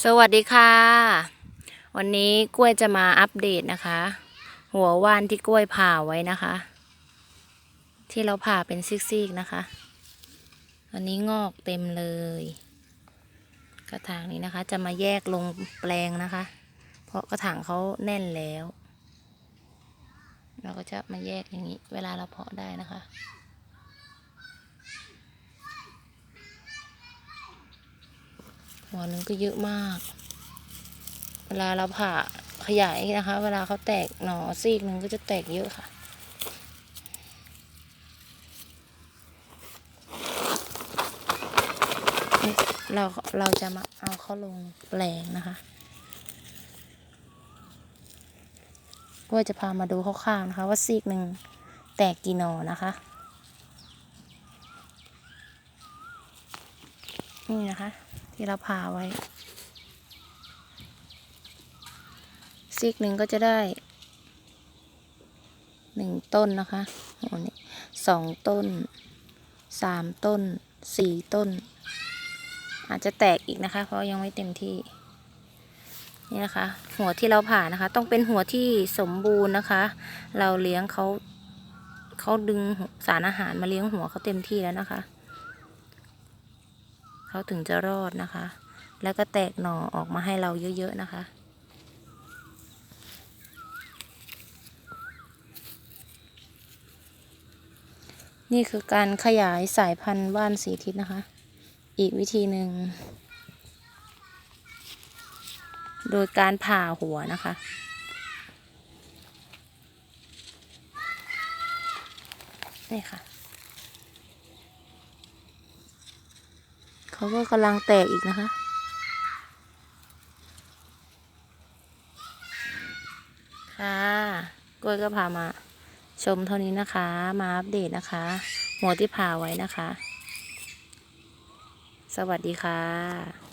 สวัสดีค่ะ วันนี้กล้วยจะมาอัปเดตนะคะ หัวว่านที่กล้วยผ่าไว้นะคะ ที่เราผ่าเป็นซิกๆนะคะวันนี้งอกเต็มเลย กระถางนี้นะคะ จะมาแยกลงแปลงนะคะ เพราะกระถางเขาแน่นแล้ว เราก็จะมาแยกอย่างนี้ เวลาเราเพาะได้นะคะ หัวหนึงก็เยอะมาก เวลาเราผ่าขยายนะคะ เวลาเขาแตกหนอซีกหนึ่งก็จะแตกเยอะค่ะเราเราจะมาเอาเข้าลงแปลงนะคะก็จะพามาดูคร่าวๆนะคะ ว่าซีกหนึ่งแตกกี่หนอนะคะ นี่นะคะ ที่เราผ่าไว้ ซีกหนึ่งก็จะได้หนึ่งต้นนะคะโอ้นี่สองต้นสามต้นสี่ต้น อาจจะแตกอีกนะคะ เพราะยังไม่เต็มที่ นี่นะคะ หัวที่เราผ่านะคะ ต้องเป็นหัวที่สมบูรณ์นะคะ เราเลี้ยงเขาเขาดึงสารอาหารมาเลี้ยงหัวเขาเต็มที่แล้วนะคะ เขาถึงจะรอดนะคะ แล้วก็แตกหน่อออกมาให้เราเยอะๆนะคะนี่คือการขยายสายพันธุ์ว่านสีทิศนะคะ อีกวิธีหนึ่ง โดยการผ่าหัวนะคะ นี่ค่ะ เขาก็กำลังแตกอีกนะคะ ค่ะกล้วยก็พามา ชมเท่านี้นะคะ มาอัปเดตนะคะ หัวที่ผ่าไว้นะคะ สวัสดีค่ะ